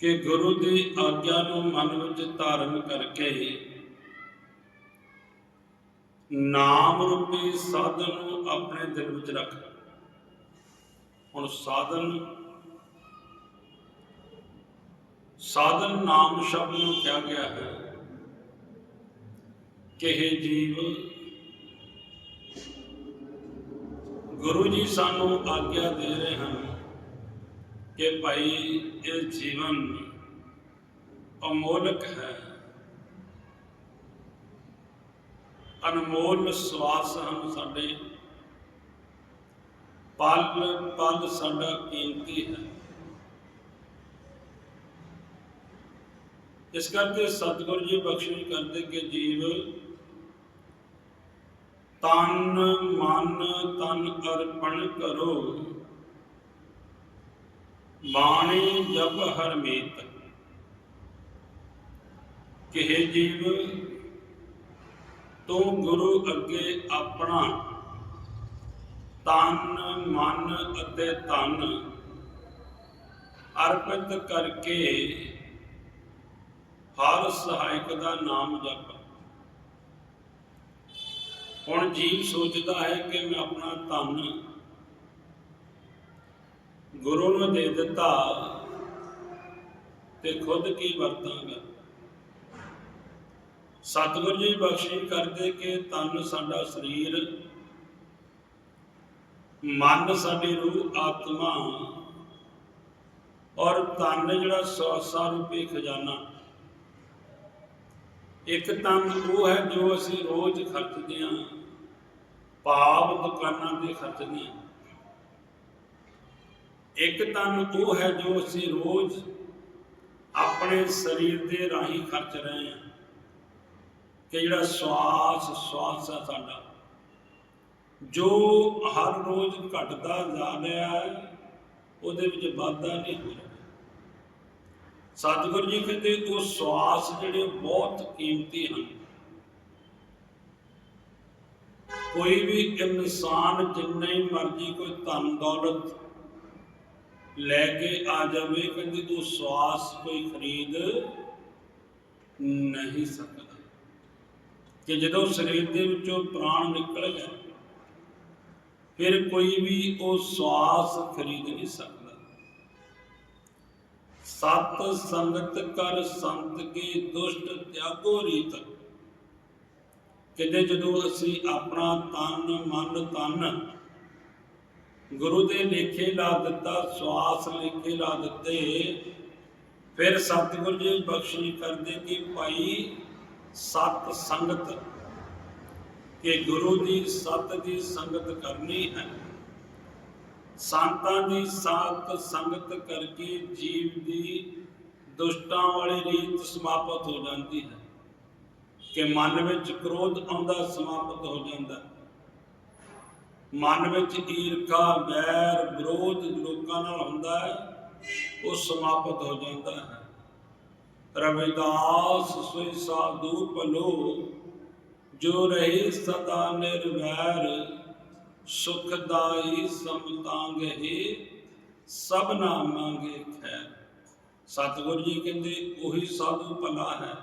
ਕਿ ਗੁਰੂ ਦੀ ਆਗਿਆ ਨੂੰ ਮਨ ਵਿੱਚ ਧਾਰਨ ਕਰਕੇ ਨਾਮ ਰੂਪੀ ਸਾਧਨ ਨੂੰ ਆਪਣੇ ਦਿਲ ਵਿੱਚ ਰੱਖ। ਹੁਣ ਸਾਧਨ ਸਾਧਨ ਨਾਮ ਸ਼ਬਦ ਨੂੰ ਕਿਹਾ ਗਿਆ ਹੈ। ਕਿ ਇਹ ਜੀਵ, ਗੁਰੂ ਜੀ ਸਾਨੂੰ ਆਗਿਆ ਦੇ ਰਹੇ ਹਨ। ਕਿ ਭਾਈ, ਇਹ ਜੀਵਨ ਅਮੋਲਕ ਹੈ। ਅਨਮੋਲ ਸਵਾਸ ਹਨ ਸਾਡੇ। ਪਲ ਪਲ ਸਾਡਾ ਕੀਮਤੀ ਹੈ। ਇਸ ਕਰਕੇ ਸਤਿਗੁਰੂ ਜੀ ਬਖਸ਼ਿਸ਼ ਕਰਦੇ ਕਿ ਜੀਵ ਤਨ, ਮਨ ਤਨ ਅਰਪਣ ਕਰੋ। ਬਾਣੀ ਜਪ ਹਰਮੀਤ ਕਿਹੇ ਜੀਵ, ਤੂੰ ਗੁਰੂ ਅੱਗੇ ਆਪਣਾ। ਤਨ, ਮਨ ਅਤੇ ਧਨ ਅਰਪਿਤ ਕਰਕੇ ਹਰ ਸਹਾਇਕ ਦਾ ਨਾਮ ਜਪ। ਹੁਣ ਜੀਵ ਸੋਚਦਾ ਹੈ ਕਿ ਮੈਂ ਆਪਣਾ ਧਨ ਗੁਰੂ ਨੂੰ ਦੇ ਦਿੱਤਾ ਤੇ ਖੁਦ ਕੀ ਵਰਤਾਂਗਾ? ਸਤਿਗੁਰ ਜੀ ਬਖਸ਼ਿਸ਼ ਕਰਦੇ ਕਿ ਤਨ ਸਾਡਾ ਸਰੀਰ, ਮਨ ਸਾਡੀ ਰੂਹ, ਆਤਮਾ ਔਰ ਤਨ ਜਿਹੜਾ ਸਵਾਸਾ ਰੂਪੀ ਖਜ਼ਾਨਾ। ਇੱਕ ਤਨ ਉਹ ਹੈ ਜੋ ਅਸੀਂ ਰੋਜ਼ ਖਰਚਦੇ ਹਾਂ ਪਾਪ ਦੁਕਾਨਾਂ ਤੇ ਖਰਚਦੇ ਹਾਂ। ਇੱਕ ਤਨ ਉਹ ਹੈ ਜੋ ਅਸੀਂ ਰੋਜ਼ ਆਪਣੇ ਸਰੀਰ ਦੇ ਰਾਹੀਂ ਖਰਚ ਰਹੇ ਹਾਂ। ਕਿ ਜਿਹੜਾ ਸਵਾਸ ਸਵਾਸ ਹੈ ਸਾਡਾ, ਜੋ ਹਰ ਰੋਜ਼ ਘਟਦਾ ਜਾ ਰਿਹਾ ਹੈ, ਉਹਦੇ ਵਿੱਚ ਵਾਧਾ ਨਹੀਂ ਹੋ ਰਿਹਾ। ਸਤਿਗੁਰੂ ਜੀ ਕਹਿੰਦੇ, ਉਹ ਸਵਾਸ ਜਿਹੜੇ ਬਹੁਤ ਕੀਮਤੀ ਹਨ। ਕੋਈ ਵੀ ਇਨਸਾਨ ਜਿੰਨਾ ਹੀ ਮਰਜ਼ੀ ਕੋਈ ਧਨ ਦੌਲਤ ਲੈ ਕੇ ਆ ਜਾਵੇ, ਕਹਿੰਦੇ ਉਹ ਸਵਾਸ ਕੋਈ ਖਰੀਦ ਨਹੀਂ ਸਕਦਾ। ਕਿ ਜਦੋਂ ਸਰੀਰ ਦੇ ਵਿੱਚੋਂ ਪ੍ਰਾਣ ਨਿਕਲ ਗਿਆ, ਫਿਰ ਕੋਈ ਵੀ ਉਹ ਸਵਾਸ ਖਰੀਦ ਨਹੀਂ ਸਕਦਾ। ਸਤ ਸੰਗਤ ਕਰ ਸੰਤ ਕੇ ਦੁਸ਼ਟ ਤਿਆਗੋ ਰੀਤ। ਕਿਤੇ ਜਦੋਂ ਅਸੀਂ ਆਪਣਾ ਤਨ, ਮਨ, ਤਨ ਗੁਰੂ ਦੇ ਲੇਖੇ ਲਾ ਦਿੱਤਾ ਸਵਾਸ ਲੇਖੇ ਲਾ ਦਿੱਤੇ। ਫਿਰ ਸਤਿਗੁਰ ਜੀ ਬਖਸ਼ਿਸ਼ ਕਰਦੇ ਕਿ ਭਾਈ, ਸਤ ਸੰਗਤ, ਕਿ ਗੁਰੂ ਦੀ ਸਤ ਦੀ ਸੰਗਤ ਕਰਨੀ ਹੈ। ਸੰਤਾਂ ਦੀ ਸਾਥ ਸੰਗਤ ਕਰਕੇ ਜੀਵ ਦੀ ਦੁਸ਼ਟਾਂ ਵਾਲੀ ਰੀਤ ਸਮਾਪਤ ਹੋ ਜਾਂਦੀ ਹੈ। ਕਿ ਮਨ ਵਿੱਚ ਕ੍ਰੋਧ ਆਉਂਦਾ, ਸਮਾਪਤ ਹੋ ਜਾਂਦਾ। ਮਨ ਵਿੱਚ ਈਰਖਾ, ਵੈਰ, ਵਿਰੋਧ ਲੋਕਾਂ ਨਾਲ ਹੁੰਦਾ ਹੈ, ਉਹ ਸਮਾਪਤ ਹੋ ਜਾਂਦਾ ਹੈ। ਰਵਿਦਾਸ, ਸੋਈ ਸਾਧੂ ਭਲੋ, ਜੋ ਰਹੇ ਸਦਾ ਨਿਰਵੈਰ ਸੁਖਦਾਈ ਸਮਤਾਂਗ ਸਮਤਾਂਗੇ ਸਭਨਾ ਮੰਗੇ ਖੈਰ। ਸਤਿਗੁਰੂ ਜੀ ਕਹਿੰਦੇ, ਉਹੀ ਸਾਧੂ ਭਲਾ ਹੈ,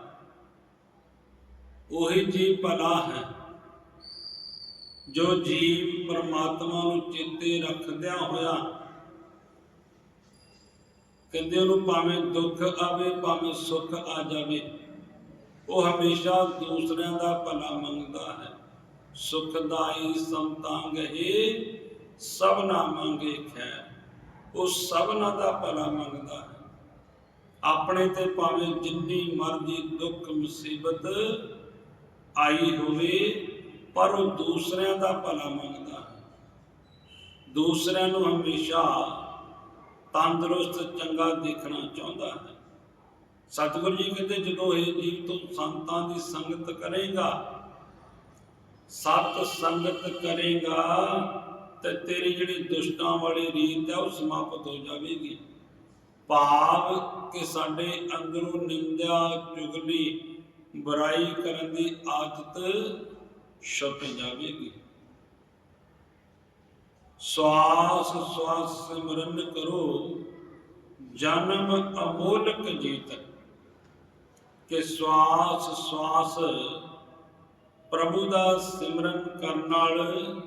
ਉਹੀ ਜੀ ਭਲਾ ਹੈ। ਜੋ ਜੀਵ ਪਰਮਾਤਮਾ ਨੂੰ ਚੇਤੇ ਰੱਖਦਿਆਂ ਹੋਇਆ, ਕਹਿੰਦੇ ਉਹਨੂੰ ਭਾਵੇਂ ਦੁੱਖ ਆਵੇ, ਭਾਵੇਂ ਸੁੱਖ ਆ ਜਾਵੇ, ਉਹ ਹਮੇਸ਼ਾ ਦੂਸਰਿਆਂ ਦਾ ਭਲਾ ਮੰਗਦਾ ਹੈ। ਸੁਖਦਾਈ ਸੰਤਾਂਗ ਸਭ ਨਾ ਮੰਗੇ ਖੈਰ। ਉਹ ਸਭਨਾ ਦਾ ਭਲਾ ਮੰਗਦਾ ਹੈ। ਆਪਣੇ ਤੇ ਭਾਵੇਂ ਜਿੰਨੀ ਮਰਜ਼ੀ ਦੁੱਖ ਮੁਸੀਬਤ ਆਈ ਹੋਵੇ ਪਰ ਉਹ ਦੂਸਰਿਆਂ ਦਾ ਭਲਾ ਮੰਗਦਾ ਹੈ। ਦੂਸਰਿਆਂ ਨੂੰ ਹਮੇਸ਼ਾ ਤੰਦਰੁਸਤ, ਚੰਗਾ ਦੇਖਣਾ ਚਾਹੁੰਦਾ ਹੈ। ਸਤਿਗੁਰੂ ਜੀ ਕਹਿੰਦੇ, ਜਦੋਂ ਇਹ ਜੀਵ ਤੋਂ ਸੰਤਾਂ ਦੀ ਸੰਗਤ ਕਰੇਗਾ, ਸਤ ਸੰਗਤ ਕਰੇਗਾ, ਤੇ ਤੇਰੀ ਜਿਹੜੀ ਦੁਸ਼ਟਾਂ ਵਾਲੀ ਰੀਤ ਹੈ, ਉਹ ਸਮਾਪਤ ਹੋ ਜਾਵੇਗੀ। ਭਾਵ ਕਿ ਸਾਡੇ ਅੰਦਰੋਂ ਨਿੰਦਿਆ, ਚੁਗਲੀ, ਬੁਰਾਈ ਕਰਨ ਦੀ ਆਦਤ ਛੁੱਟ ਜਾਵੇਗੀ ਸਵਾਸ ਸਵਾਸ ਸਿਮਰਨ ਕਰੋ, ਜਨਮ ਅਮੋਲਕ ਜੀਤ। ਕਿ ਸਵਾਸ ਸਵਾਸ ਪ੍ਰਭੂ ਦਾ ਸਿਮਰਨ ਕਰਨ ਨਾਲ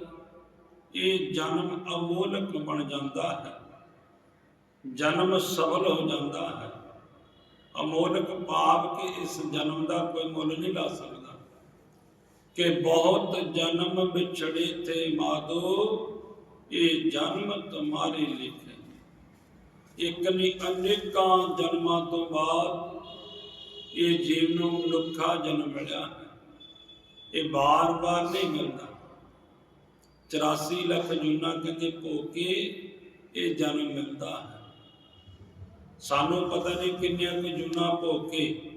ਇਹ ਜਨਮ ਅਮੋਲਕ ਬਣ ਜਾਂਦਾ ਹੈ। ਜਨਮ ਸਫਲ ਹੋ ਜਾਂਦਾ ਹੈ। ਅਮੋਲਕ ਪਾਪ ਕਿ ਇਸ ਜਨਮ ਦਾ ਕੋਈ ਮੁੱਲ ਨਹੀਂ ਲਾ ਸਕਦਾ। ਕਿ ਬਹੁਤ ਜਨਮ ਵਿਛੜੇ ਥੇ ਮਾਦੋ, ਇਹ ਜਨਮ ਤੁਮਾਰੇ ਲਿਖੇ। ਇੱਕ ਨਹੀਂ ਅਨੇਕਾਂ ਜਨਮਾਂ ਤੋਂ ਬਾਅਦ ਇਹ ਜੀਵ ਨੂੰ ਮਨੁੱਖਾ ਜਨਮ ਮਿਲਿਆ। ਹੈ ਇਹ ਬਾਰ-ਬਾਰ ਨਹੀਂ ਮਿਲਦਾ। 84 ਲੱਖ ਜੂਨਾ ਕਿਤੇ ਭੋ ਕੇ ਇਹ ਜਨਮ ਮਿਲਦਾ ਹੈ। ਸਾਨੂੰ ਪਤਾ ਨਹੀਂ ਕਿੰਨੀਆਂ ਕੁ ਜੂਨਾ ਭੋ ਕੇ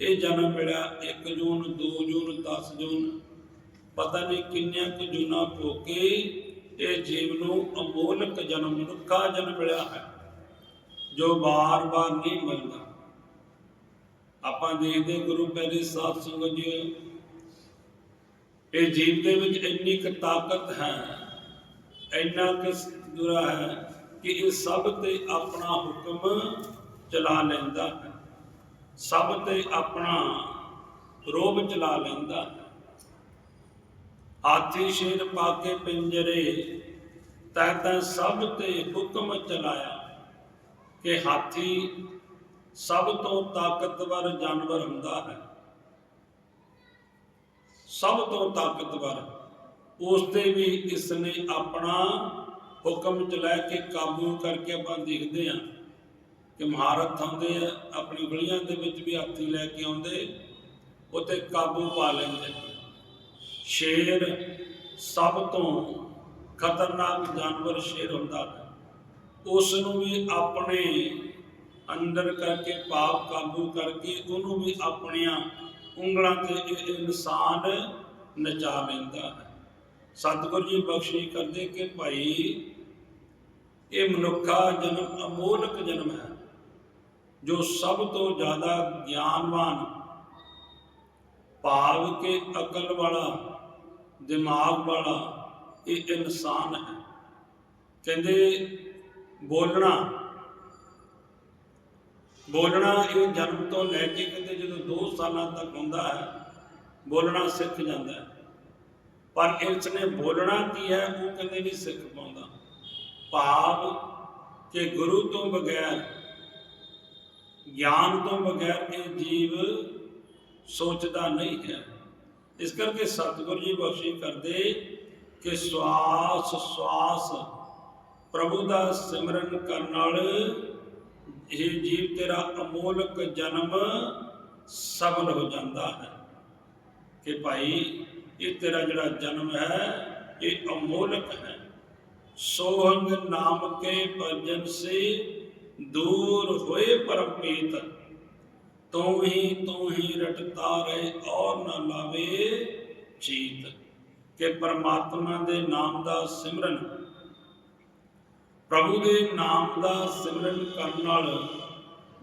ਇਹ ਜਨਮ ਮਿਲਿਆ 1 ਜੂਨ 2 ਜੂਨ 10 ਜੂਨ, ਪਤਾ ਨਹੀਂ ਕਿੰਨੀਆਂ ਕੁ ਜੂਨਾ ਭੋ ਕੇ ਇਹ ਜੀਵ ਨੂੰ ਅਮੋਲਕ ਜਨਮ, ਮਨੁੱਖਾ ਜਨਮ ਮਿਲਿਆ ਹੈ, ਜੋ ਬਾਰ-ਬਾਰ ਨਹੀਂ ਮਿਲਦਾ। ਆਪਾਂ ਦੇਖਦੇ ਗੁਰੂ ਪਹਿਲੇ ਸਾਧ ਸੰਗਤ ਜੀ, ਇਹ ਜੀਵ ਦੇ ਵਿੱਚ ਇੰਨੀ ਕੁ ਤਾਕਤ ਹੈ, ਇੰਨਾ ਕੁ ਦੁਰਾ ਹੈ ਕਿ ਇਹ ਸਭ ਤੇ ਆਪਣਾ ਹੁਕਮ ਚਲਾ ਲੈਂਦਾ ਹੈ। ਸਭ ਤੇ ਆਪਣਾ ਰੋਬ ਚਲਾ ਲੈਂਦਾ। ਹੈ ਹਾਥੀ ਸ਼ੇਰ ਪਾ ਕੇ ਪਿੰਜਰੇ, ਤੈ ਤੈ ਸਭ ਤੇ ਹੁਕਮ ਚਲਾਇਆ ਕਿ ਹਾਥੀ ਸਭ ਤੋਂ ਤਾਕਤਵਰ ਜਾਨਵਰ ਹੁੰਦਾ ਹੈ। ਸਭ ਤੋਂ ਤਾਕਤਵਰ, ਉਸ ਤੇ ਵੀ ਇਸ ਨੇ ਆਪਣਾ ਹੁਕਮ ਚਲਾ ਕੇ ਕਾਬੂ ਕਰਕੇ ਆਪਾਂ ਦੇਖਦੇ ਹਾਂ। ਕਿ ਮਹਾਰਤ ਹੁੰਦੇ ਆ, ਆਪਣੀ ਗਲੀਆਂ ਦੇ ਵਿੱਚ ਵੀ ਹਾਥੀ ਲੈ ਕੇ ਆਉਂਦੇ ਉਤੇ ਕਾਬੂ ਪਾ ਲੈਂਦੇ। ਸ਼ੇਰ ਸਭ ਤੋਂ ਖਤਰਨਾਕ ਜਾਨਵਰ ਸ਼ੇਰ ਹੁੰਦਾ ਹੈ। ਉਸ ਨੂੰ ਵੀ ਆਪਣੇ ਅੰਦਰ ਕਰਕੇ ਪਾਪ ਕਾਬੂ ਕਰਕੇ ਉਹਨੂੰ ਵੀ ਆਪਣੀਆਂ ਉਂਗਲਾਂ ਤੇ ਇਨਸਾਨ ਨਚਾ ਲੈਂਦਾ ਹੈ। ਸਤਿਗੁਰੂ ਜੀ ਬਖਸ਼ੀ ਕਰਦੇ ਕਿ ਭਾਈ, ਇਹ ਮਨੁੱਖਾ ਜਨਮ ਅਮੋਲਕ ਜਨਮ ਹੈ। ਜੋ ਸਭ ਤੋਂ ਜ਼ਿਆਦਾ ਗਿਆਨਵਾਨ, ਭਾਵ ਕੇ ਅਕਲ ਵਾਲਾ, ਦਿਮਾਗ ਵਾਲਾ ਇਹ ਇਨਸਾਨ ਹੈ। ਕਹਿੰਦੇ ਬੋਲਣਾ ਬੋਲਣਾ ਇਹ ਜਨਮ ਤੋਂ ਲੈ ਕੇ ਕਹਿੰਦੇ ਜਦੋਂ 2 ਸਾਲਾਂ ਤੱਕ ਹੁੰਦਾ ਹੈ, ਬੋਲਣਾ ਸਿੱਖ ਜਾਂਦਾ ਹੈ। ਪਰ ਇਸ ਨੇ ਬੋਲਣਾ ਕੀ ਹੈ, ਉਹ ਕਹਿੰਦੇ ਨਹੀਂ ਸਿੱਖ ਪਾਉਂਦਾ। ਭਾਵ ਕਿ ਗੁਰੂ ਤੋਂ ਬਗੈਰ ਗਿਆਨ ਤੋਂ ਬਗੈਰ ਇਹ ਜੀਵ ਸੋਚਦਾ ਨਹੀਂ ਹੈ। ਇਸ ਕਰਕੇ ਸਤਿਗੁਰੂ ਜੀ ਬਖਸ਼ਿਸ਼ ਕਰਦੇ ਕਿ ਸਵਾਸ ਸਵਾਸ ਪ੍ਰਭੂ ਦਾ ਸਿਮਰਨ ਕਰਨ ਨਾਲ ਇਹ ਜੀਵ ਤੇਰਾ ਅਮੋਲਕ ਜਨਮ ਸਫਲ ਹੋ ਜਾਂਦਾ ਹੈ। ਕਿ ਭਾਈ, ਇਹ ਤੇਰਾ ਜਿਹੜਾ ਜਨਮ ਹੈ, ਇਹ ਅਮੋਲਕ ਹੈ। ਸੋਹੰਗ ਨਾਮ ਕੇ ਭਜਨ ਸੇ ਦੂਰ ਹੋਏ ਪਰਮਪੀਤ ਤੂੰ ਹੀ ਤੂੰ ਹੀ ਰਟਤਾ ਰਹੇ ਔਰ ਨਾ ਲਾਵੇ ਚੀਤ, ਕਿ ਪਰਮਾਤਮਾ ਦੇ ਨਾਮ ਦਾ ਸਿਮਰਨ, ਪ੍ਰਭੂ ਦੇ ਨਾਮ ਦਾ ਸਿਮਰਨ ਕਰਨ ਨਾਲ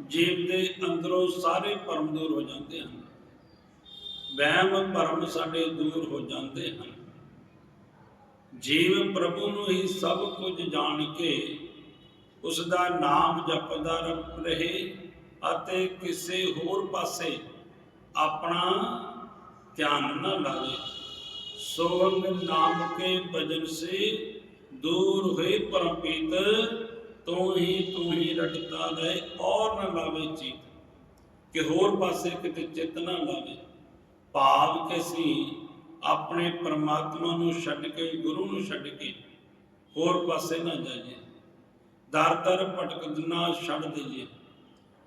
ਜੀਵ ਦੇ ਅੰਦਰੋਂ ਸਾਰੇ ਭਰਮ ਦੂਰ ਹੋ ਜਾਂਦੇ ਹਨ। ਵਹਿਮ ਭਰਮ ਸਾਡੇ ਦੂਰ ਹੋ ਜਾਂਦੇ ਹਨ। ਜੀਵ ਪ੍ਰਭੂ ਨੂੰ ਹੀ ਸਭ ਕੁਝ ਜਾਣ ਕੇ ਉਸ ਦਾ ਨਾਮ ਜਪਦਾ ਰਹੇ ਅਤੇ ਕਿਸੇ ਹੋਰ ਪਾਸੇ ਆਪਣਾ ਧਿਆਨ ਨਾ ਲਾਵੇ। ਸੋਵੰਗ ਨਾਮ ਕੇ ਭਜਨ ਸੇ ਦੂਰ ਹੋਏ ਪਰਮਪੀਤ, ਤੂੰ ਹੀ ਤੂੰ ਹੀ ਰਟਦਾ ਰਹੇ ਔਰ ਨਾ ਲਾਵੇ ਚੀਤ। ਕਿ ਹੋਰ ਪਾਸੇ ਕਿਤੇ ਚਿੱਤ ਨਾ ਲਾਵੇ। ਭਾਵ ਕਿ ਅਸੀਂ ਆਪਣੇ ਪਰਮਾਤਮਾ ਨੂੰ ਛੱਡ ਕੇ, ਗੁਰੂ ਨੂੰ ਛੱਡ ਕੇ ਹੋਰ ਪਾਸੇ ਨਾ ਜਾਈਏ। ਦਰ ਦਰ ਭਟਕਦਨਾ ਛੱਡ ਦਈਏ।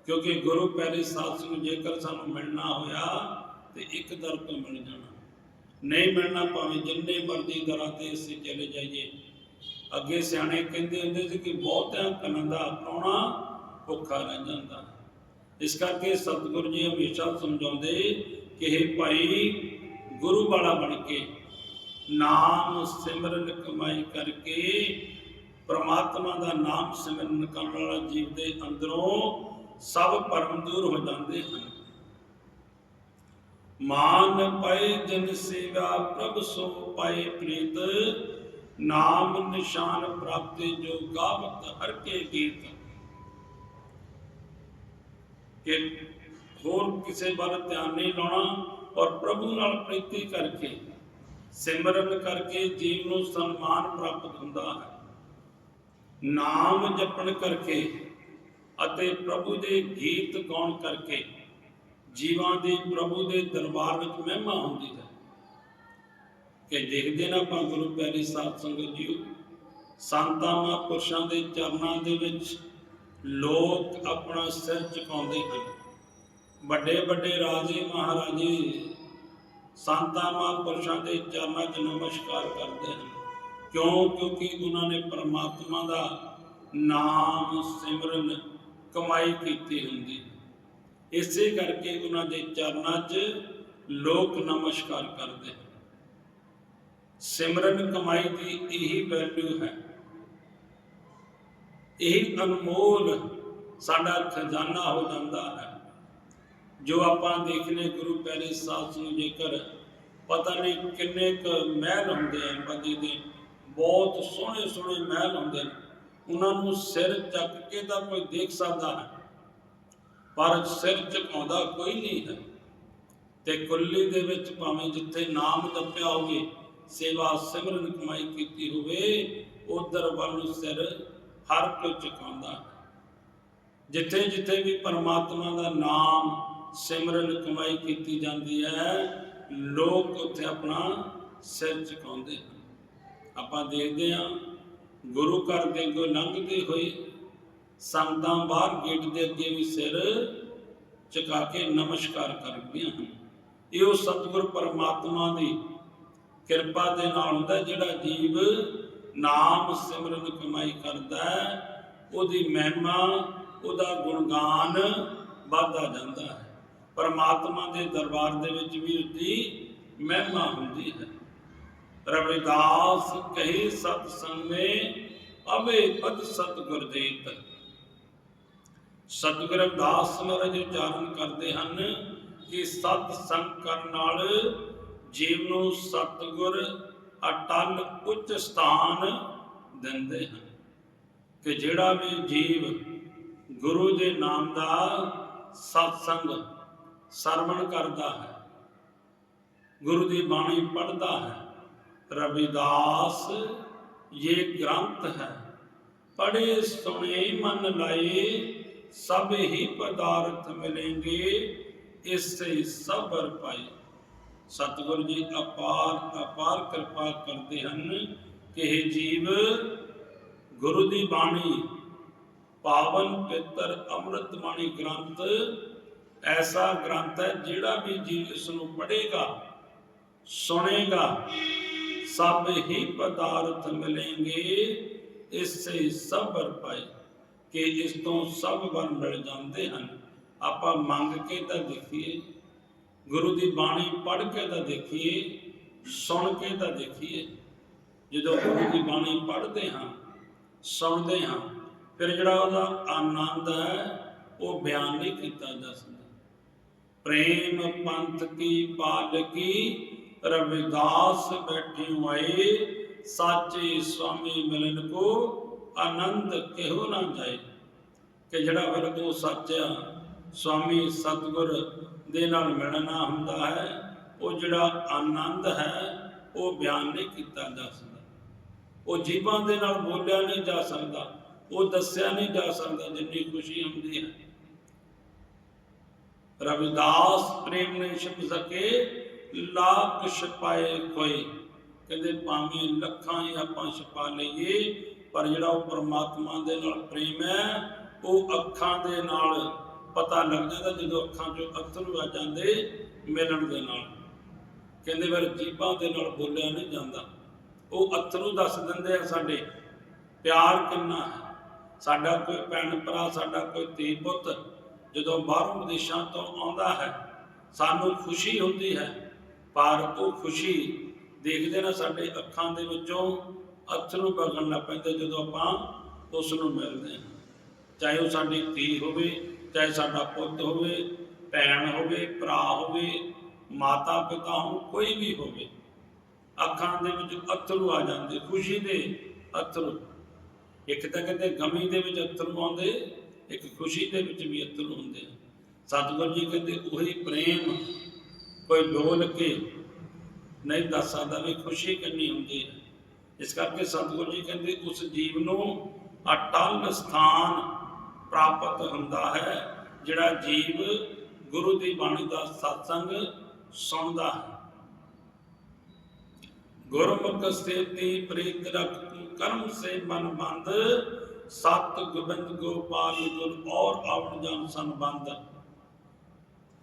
ਕਿਉਂਕਿ ਗੁਰੂ ਪਿਆਰੇ ਸਾਧ ਨੂੰ ਜੇਕਰ ਸਾਨੂੰ ਮਿਲਣਾ ਹੋਇਆ, ਤੇ ਇੱਕ ਦਰ ਤੋਂ ਮਿਲ ਜਾਣਾ। ਨਹੀਂ ਮਿਲਣਾ ਭਾਵੇਂ ਜਿੰਨੇ ਮਰਜ਼ੀ ਦਰਾਂ ਤੇ ਅਸੀਂ ਚਲੇ ਜਾਈਏ। ਅੱਗੇ ਸਿਆਣੇ ਕਹਿੰਦੇ ਹੁੰਦੇ ਸੀ ਕਿ ਬਹੁਤਿਆਂ ਕੰਨਾਂ ਦਾ ਪਾਉਣਾ ਭੁੱਖਾ ਰਹਿ ਜਾਂਦਾ। ਇਸ ਕਰਕੇ ਸਤਿਗੁਰੂ ਜੀ ਹਮੇਸ਼ਾ ਸਮਝਾਉਂਦੇ ਕਿ ਇਹ ਭਾਈ, ਗੁਰੂ ਵਾਲਾ ਬਣ ਕੇ, ਨਾਮ ਸਿਮਰਨ ਕਮਾਈ ਕਰਕੇ ਪ੍ਰਮਾਤਮਾ ਦਾ ਨਾਮ ਸਿਮਰਨ ਕਰਨ ਵਾਲਾ ਜੀਵ ਦੇ ਅੰਦਰੋਂ ਸਭ ਪਰਮ ਦੂਰ ਹੋ ਜਾਂਦੇ ਹਨ। ਮਾਨ ਪਏ ਜਨ ਸੇਵਾ, ਪ੍ਰਭ ਸੋ ਪਾਏ ਪ੍ਰੀਤ, ਨਾਮ ਨਿਸ਼ਾਨ ਪ੍ਰਾਪਤੀ ਜੋ ਗਾਵਤ ਹਰ ਕੇ ਗੀਤ। ਕਿ ਹੋਰ ਕਿਸੇ ਵੱਲ ਧਿਆਨ ਨਹੀਂ ਲਾਉਣਾ ਔਰ ਪ੍ਰਭੂ ਨਾਲ ਪ੍ਰੀਤੀ ਕਰਕੇ ਸਿਮਰਨ ਕਰਕੇ ਜੀਵ ਨੂੰ ਸਨਮਾਨ ਪ੍ਰਾਪਤ ਹੁੰਦਾ ਹੈ। ਨਾਮ ਜਪਣ ਕਰਕੇ ਅਤੇ ਪ੍ਰਭੂ ਦੇ ਗੀਤ ਗਾਉਣ ਕਰਕੇ ਜੀਵਾਂ ਦੀ ਪ੍ਰਭੂ ਦੇ ਦਰਬਾਰ ਵਿੱਚ ਮਹਿਮਾ ਹੁੰਦੀ ਹੈ। ਕਿ ਦੇਖਦੇ ਨਾ ਆਪਾਂ ਗੁਰੂ ਪਿਆਰੀ ਸਾਧ ਸੰਗਤ ਜੀ ਸੰਤਾਂ ਮਹਾਂਪੁਰਸ਼ਾਂ ਦੇ ਚਰਨਾਂ ਦੇ ਵਿੱਚ ਲੋਕ ਆਪਣਾ ਸਿਰ ਝੁਕਾਉਂਦੇ ਹਨ। ਵੱਡੇ ਵੱਡੇ ਰਾਜੇ, ਮਹਾਰਾਜੇ ਸੰਤਾਂ ਮਹਾਂਪੁਰਸ਼ਾਂ ਦੇ ਚਰਨਾਂ 'ਚ ਨਮਸਕਾਰ ਕਰਦੇ ਹਨ। ਕਿਉਂ? ਕਿਉਂਕਿ ਉਹਨਾਂ ਨੇ ਪਰਮਾਤਮਾ ਦਾ ਨਾਮ ਸਿਮਰਨ ਕਮਾਈ ਕੀਤੀ ਹੁੰਦੀ। ਇਸੇ ਕਰਕੇ ਉਹਨਾਂ ਦੇ ਚਰਨਾਂ 'ਚ ਲੋਕ ਨਮਸਕਾਰ ਕਰਦੇ ਹਨ। ਸਿਮਰਨ ਕਮਾਈ ਦੀ ਇਹੀ ਵੈਲਿਊ ਹੈ। ਇਹ ਅਨਮੋਲ ਸਾਡਾ ਖਜ਼ਾਨਾ ਹੋ ਜਾਂਦਾ ਹੈ। ਜੋ ਆਪਾਂ ਦੇਖਨੇ ਗੁਰੂ ਪੈਰੇ ਸਾਧ ਨੂੰ ਜੇਕਰ ਪਤਾ ਨਹੀਂ ਕਿੰਨੇ ਕ ਮਹਿਲ ਹੁੰਦੇ ਹਨ, ਬੰਦੇ ਦੇ ਬਹੁਤ ਸੋਹਣੇ ਸੋਹਣੇ ਮਹਿਲ ਹੁੰਦੇ ਨੇ। ਉਹਨਾਂ ਨੂੰ ਸਿਰ ਚੱਕ ਕੇ ਤਾਂ ਕੋਈ ਦੇਖ ਸਕਦਾ ਹੈ ਪਰ ਸਿਰ ਝੁਕਾਉਂਦਾ ਕੋਈ ਨਹੀਂ ਹੈ। ਤੇ ਕੁੱਲੀ ਦੇ ਵਿੱਚ ਭਾਵੇਂ ਜਿੱਥੇ ਨਾਮ ਜਪਿਆ ਹੋਵੇ, ਸੇਵਾ ਸਿਮਰਨ ਕਮਾਈ ਕੀਤੀ ਹੋਵੇ, ਉਧਰ ਵੱਲ ਨੂੰ ਸਿਰ ਹਰ ਕੋਈ ਝੁਕਾਉਂਦਾ ਹੈ। ਜਿੱਥੇ ਜਿੱਥੇ ਵੀ ਪਰਮਾਤਮਾ ਦਾ ਨਾਮ ਸਿਮਰਨ ਕਮਾਈ ਕੀਤੀ ਜਾਂਦੀ ਹੈ, ਲੋਕ ਉੱਥੇ ਆਪਣਾ ਸਿਰ ਝੁਕਾਉਂਦੇ ਹਨ। ਆਪਾਂ ਦੇਖਦੇ ਹਾਂ, ਗੁਰੂ ਘਰ ਦੇ ਅੱਗੋਂ ਲੰਘਦੇ ਹੋਏ ਸੰਗਤਾਂ ਬਾਹਰ ਗੇਟ ਦੇ ਅੱਗੇ ਵੀ ਸਿਰ ਝੁਕਾ ਕੇ ਨਮਸਕਾਰ ਕਰਦੀਆਂ ਹਨ। ਇਹ ਉਹ ਸਤਿਗੁਰ ਪਰਮਾਤਮਾ ਦੀ ਕਿਰਪਾ ਦੇ ਨਾਲ ਹੁੰਦਾ ਜਿਹੜਾ ਜੀਵ ਨਾਮ ਸਿਮਰਨ ਕਮਾਈ ਕਰਦਾ ਹੈ, ਉਹਦੀ ਮਹਿਮਾ, ਉਹਦਾ ਗੁਣਗਾਨ ਵੱਧਦਾ ਜਾਂਦਾ ਹੈ। ਪਰਮਾਤਮਾ ਦੇ ਦਰਬਾਰ ਦੇ ਵਿੱਚ ਵੀ ਉਸਦੀ ਮਹਿਮਾ ਹੁੰਦੀ ਹੈ। ਰਵਿਦਾਸ ਕਹੇ ਸਤ ਸੰਗੇ ਅਵੇ ਪਦ ਸਤਗੁਰ ਦੇਤ। ਸਤਿਗੁਰ ਰਵਿਦਾਸ ਮਹਾਰਾਜ ਉਚਾਰਨ ਕਰਦੇ ਹਨ ਕਿ ਸਤ ਸੰਗ ਕਰਨ ਨਾਲ ਜੀਵ ਨੂੰ ਸਤਿਗੁਰ ਅਟਲ ਉੱਚ ਸਥਾਨ ਦਿੰਦੇ ਹਨ। ਕਿ ਜਿਹੜਾ ਵੀ ਜੀਵ ਗੁਰੂ ਦੇ ਨਾਮ ਦਾ ਸਤਸੰਗ ਸਰਵਣ ਕਰਦਾ ਹੈ, ਗੁਰੂ ਦੀ ਬਾਣੀ ਪੜ੍ਹਦਾ ਹੈ ਰਵਿਦਾਸ ਇਹ ਗ੍ਰੰਥ ਹੈ। ਪੜੇ ਸੁਣੇ, ਮਨ ਲਾਏ, ਸਭ ਹੀ ਪਦਾਰਥ ਮਿਲेंगे ਇਸੇ ਸਬਰ ਪਾਈ। ਸਤਿਗੁਰੂ ਜੀ ਅਪਾਰ ਅਪਾਰ ਕਿਰਪਾ ਕਰਦੇ ਹਨ। ਕਿ ਇਹ ਜੀਵ, ਗੁਰੂ ਦੀ ਬਾਣੀ, ਪਾਵਨ ਪਿੱਤਰ ਅੰਮ੍ਰਿਤ ਬਾਣੀ ਗ੍ਰੰਥ, ਐਸਾ ਗ੍ਰੰਥ ਹੈ ਜਿਹੜਾ ਵੀ ਜੀਵ ਇਸ ਨੂੰ ਪੜ੍ਹੇਗਾ, ਸੁਣੇਗਾ ਸਭ ਹੀ ਪਦਾਰਥ ਮਿਲेंगे ਇਸੇ ਸਬਰ ਪਾਈ ਕਿ ਇਸ ਤੋਂ ਸਭ ਵਰ ਮਿਲ ਜਾਂਦੇ ਹਨ। ਆਪਾਂ ਮੰਗ ਕੇ ਤਾਂ ਦੇਖੀਏ, ਗੁਰੂ ਦੀ ਬਾਣੀ ਪੜ੍ਹ ਕੇ ਤਾਂ ਦੇਖੀਏ, ਸੁਣ ਕੇ ਤਾਂ ਦੇਖੀਏ। ਜਦੋਂ ਗੁਰੂ ਦੀ ਬਾਣੀ ਪੜ੍ਹਦੇ ਹਾਂ, ਸੁਣਦੇ ਹਾਂ, ਫਿਰ ਜਿਹੜਾ ਉਹਦਾ ਆਨੰਦ ਹੈ, ਉਹ ਬਿਆਨ ਨਹੀਂ ਕੀਤਾ ਜਾ ਸਕਦਾ। ਪ੍ਰੇਮ ਪੰਥ ਕੀ ਪਾਲਕੀ ਰਵਿਦਾਸ ਬੈਠੀ ਹੋਏ ਸਾਚੇ ਸੁਆਮੀ ਮਿਲਨ ਕੋ ਆਨੰਦ ਕਿਹੋ ਨਾ ਜਾਏ। ਕਿ ਜਿਹੜਾ ਫਿਰ ਸੱਚਾ ਸੁਆਮੀ ਸਤਿਗੁਰ ਦੇ ਨਾਲ ਮਿਲਣਾ ਹੁੰਦਾ ਹੈ, ਉਹ ਜਿਹੜਾ ਆਨੰਦ ਹੈ, ਉਹ ਬਿਆਨ ਨਹੀਂ ਕੀਤਾ ਜਾ ਸਕਦਾ। ਉਹ ਜੀਵਾਂ ਦੇ ਨਾਲ ਬੋਲਿਆ ਨਹੀਂ ਜਾ ਸਕਦਾ, ਉਹ ਦੱਸਿਆ ਨਹੀਂ ਜਾ ਸਕਦਾ ਜਿੰਨੀ ਖੁਸ਼ੀ ਹੁੰਦੀ ਹੈ। ਰਵਿਦਾਸ ਪ੍ਰੇਮ ਨਹੀਂ ਛਪ ਸਕੇ ਲੱਖ ਛਪਾਏ ਕੋਈ ਕਹਿੰਦੇ ਭਾਵੇਂ ਲੱਖਾਂ ਹੀ ਆਪਾਂ ਛਪਾ ਲਈਏ, ਪਰ ਜਿਹੜਾ ਉਹ ਪਰਮਾਤਮਾ ਦੇ ਨਾਲ ਪ੍ਰੇਮ ਹੈ, ਉਹ ਅੱਖਾਂ ਦੇ ਨਾਲ ਪਤਾ ਲੱਗ ਜਾਂਦਾ, ਜਦੋਂ ਅੱਖਾਂ 'ਚੋਂ ਅਥਰੂ ਆ ਜਾਂਦੇ ਮਿਲਣ ਦੇ ਨਾਲ। ਕਹਿੰਦੇ ਫਿਰ ਜੀਬਾਂ ਦੇ ਨਾਲ ਬੋਲਿਆ ਨਹੀਂ ਜਾਂਦਾ। ਉਹ ਅਥਰੂ ਦੱਸ ਦਿੰਦੇ ਆ ਸਾਡੇ, ਪਿਆਰ ਕਿੰਨਾ ਹੈ? ਸਾਡਾ ਕੋਈ ਭੈਣ ਭਰਾ, ਸਾਡਾ ਕੋਈ ਧੀ ਪੁੱਤ ਜਦੋਂ ਬਾਹਰੋਂ ਵਿਦੇਸ਼ਾਂ ਤੋਂ ਆਉਂਦਾ ਹੈ, ਸਾਨੂੰ ਖੁਸ਼ੀ ਹੁੰਦੀ ਹੈ ਪਰ ਉਹ ਖੁਸ਼ੀ ਦੇਖਦੇ ਨਾ ਸਾਡੇ ਅੱਖਾਂ ਦੇ ਵਿੱਚੋਂ ਅਥਰੂ ਵਗਣ ਲੱਗ ਪੈਂਦੇ ਜਦੋਂ ਆਪਾਂ ਉਸ ਨੂੰ ਮਿਲਦੇ ਹਾਂ। ਚਾਹੇ ਉਹ ਸਾਡੀ ਧੀ ਹੋਵੇ, ਚਾਹੇ ਸਾਡਾ ਪੁੱਤ ਹੋਵੇ, ਭੈਣ ਹੋਵੇ, ਭਰਾ ਹੋਵੇ, ਮਾਤਾ ਪਿਤਾ ਹੋ ਕੋਈ ਵੀ ਹੋਵੇ, ਅੱਖਾਂ ਦੇ ਵਿੱਚ ਅਥਰੂ ਆ ਜਾਂਦੇ, ਖੁਸ਼ੀ ਦੇ ਅਥਰੂ। ਇੱਕ ਤਾਂ ਕਹਿੰਦੇ ਗਮੀ ਦੇ ਵਿੱਚ ਅਥਰੂ ਆਉਂਦੇ, ਇੱਕ ਖੁਸ਼ੀ ਦੇ ਵਿੱਚ ਵੀ ਅਥਰੂ ਹੁੰਦੇ ਸਤਿਗੁਰੂ ਜੀ ਕਹਿੰਦੇ ਉਹੀ ਪ੍ਰੇਮ ਕੋਈ ਡੋਲ ਕੇ ਨਹੀਂ ਦੱਸ ਸਕਦਾ ਵੀ ਖੁਸ਼ੀ ਕਿੰਨੀ ਹੁੰਦੀ ਹੈ। ਇਸ ਕਰਕੇ ਸਤਿਗੁਰੂ ਜੀ ਕਹਿੰਦੇ, ਉਸ ਜੀਵ ਨੂੰ ਅਟਲ ਸਥਾਨ ਪ੍ਰਾਪਤ ਹੁੰਦਾ ਹੈ, ਜਿਹੜਾ ਜੀਵ ਗੁਰੂ ਦੀ ਬਾਣੀ ਦਾ ਸਤਸੰਗ ਸੁਣਦਾ ਹੈ। ਗੁਰਮੁਖ ਸੇਤੀ ਪ੍ਰੀਤ ਰਖ ਕਰਮ ਸੇ ਮਨ ਬੰਦ, ਸਤ ਗੋਬਿੰਦ ਗੋਪਾਲ ਗੁਰ ਔਰ ਆਵਣ ਜਨ ਸੰਬੰਧ।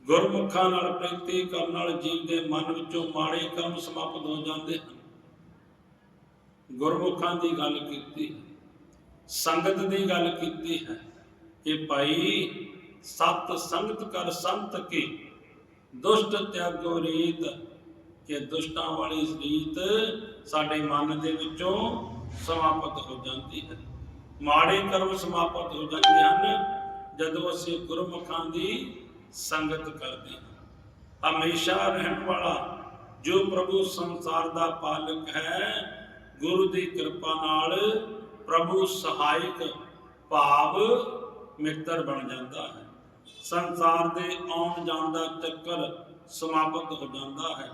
ਗੁਰਮੁਖਾਂ ਨਾਲ ਪ੍ਰਗਤੀ ਕਰਨ ਨਾਲ ਜੀਵ ਦੇ ਮਨ ਵਿੱਚੋਂ ਮਾੜੇ ਕਰਮ ਸਮਾਪਤ ਹੋ ਜਾਂਦੇ ਹਨ। ਗੁਰਮੁਖਾਂ ਦੀ ਗੱਲ ਕੀਤੀ, ਸੰਗਤ ਦੀ ਗੱਲ ਕੀਤੀ ਹੈ ਕਿ ਭਾਈ ਸਤ ਸੰਗਤ ਕਰ ਸੰਤ ਕੀ? ਦੁਸ਼ਟ ਤਿਆਗੋ ਰੀਤ, ਕਿ ਦੁਸ਼ਟਾਂ ਵਾਲੀ ਰੀਤ ਸਾਡੇ ਮਨ ਦੇ ਵਿੱਚੋਂ ਸਮਾਪਤ ਹੋ ਜਾਂਦੀ ਹੈ। ਮਾੜੇ ਕਰਮ ਸਮਾਪਤ ਹੋ ਜਾਂਦੇ ਹਨ। ਜਦੋਂ ਅਸੀਂ ਗੁਰਮੁਖਾਂ ਦੀ ਸੰਗਤ ਕਰਦੇ ਹਾਂ। ਹਮੇਸ਼ਾ ਰਹਿਣ ਵਾਲਾ, ਜੋ ਪ੍ਰਭੂ ਸੰਸਾਰ ਦਾ ਪਾਲਕ ਹੈ, ਗੁਰੂ ਦੀ ਕਿਰਪਾ ਨਾਲ ਪ੍ਰਭੂ ਸਹਾਇਕ ਭਾਵ ਮਿੱਤਰ ਬਣ ਜਾਂਦਾ ਹੈ। ਸੰਸਾਰ ਦੇ ਆਉਣ ਜਾਣ ਦਾ ਚੱਕਰ ਸਮਾਪਤ ਹੋ ਜਾਂਦਾ ਹੈ।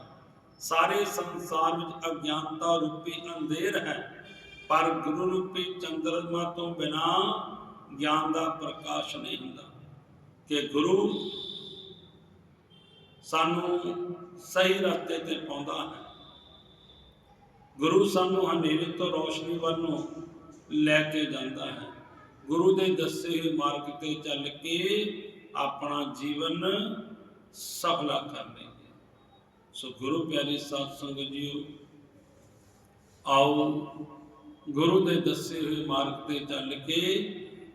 ਸਾਰੇ ਸੰਸਾਰ ਵਿੱਚ ਅਗਿਆਨਤਾ ਰੂਪੀ ਅੰਧੇਰ ਹੈ, ਪਰ ਗੁਰੂ ਰੂਪੀ ਚੰਦਰਮਾ ਤੋਂ ਬਿਨਾ ਗਿਆਨ ਦਾ ਪ੍ਰਕਾਸ਼ ਨਹੀਂ ਹੁੰਦਾ। ਕਿ ਗੁਰੂ ਸਾਨੂੰ ਸਹੀ ਰਸਤੇ ਤੇ ਪਾਉਂਦਾ ਹੈ। ਗੁਰੂ ਸਾਨੂੰ ਹਨੇਰੇ ਤੋਂ ਰੋਸ਼ਨੀ ਵੱਲ ਨੂੰ ਲੈ ਕੇ ਜਾਂਦਾ ਹੈ। ਗੁਰੂ ਦੇ ਦੱਸੇ ਹੋਏ ਮਾਰਗ ਤੇ ਚੱਲ ਕੇ ਆਪਣਾ ਜੀਵਨ ਸਫਲਾ ਕਰ ਲਈਏ। ਸੋ ਗੁਰੂ ਪਿਆਰੀ ਸਾਧ ਸੰਗਤ ਜੀਓ, ਆਓ ਗੁਰੂ ਦੇ ਦੱਸੇ ਹੋਏ ਮਾਰਗ ਤੇ ਚੱਲ ਕੇ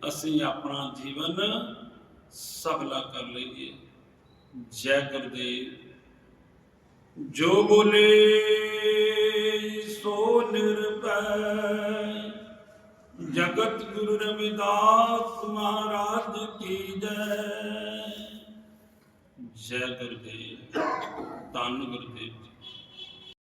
ਅਸੀਂ ਆਪਣਾ ਜੀਵਨ ਸਫਲਾ ਕਰ ਲਈਏ। ਜੈ ਗੁਰਦੇਵ। ਜੋ ਬੋਲੇ ਸੋ ਨਿਰਭੈ। ਜਗਤ ਗੁਰੂ ਰਵਿਦਾਸ ਮਹਾਰਾਜ ਕੀ ਜੈ। ਜੈ ਗੁਰਦੇਵ। ਧੰਨ ਗੁਰਦੇਵ ਜੀ।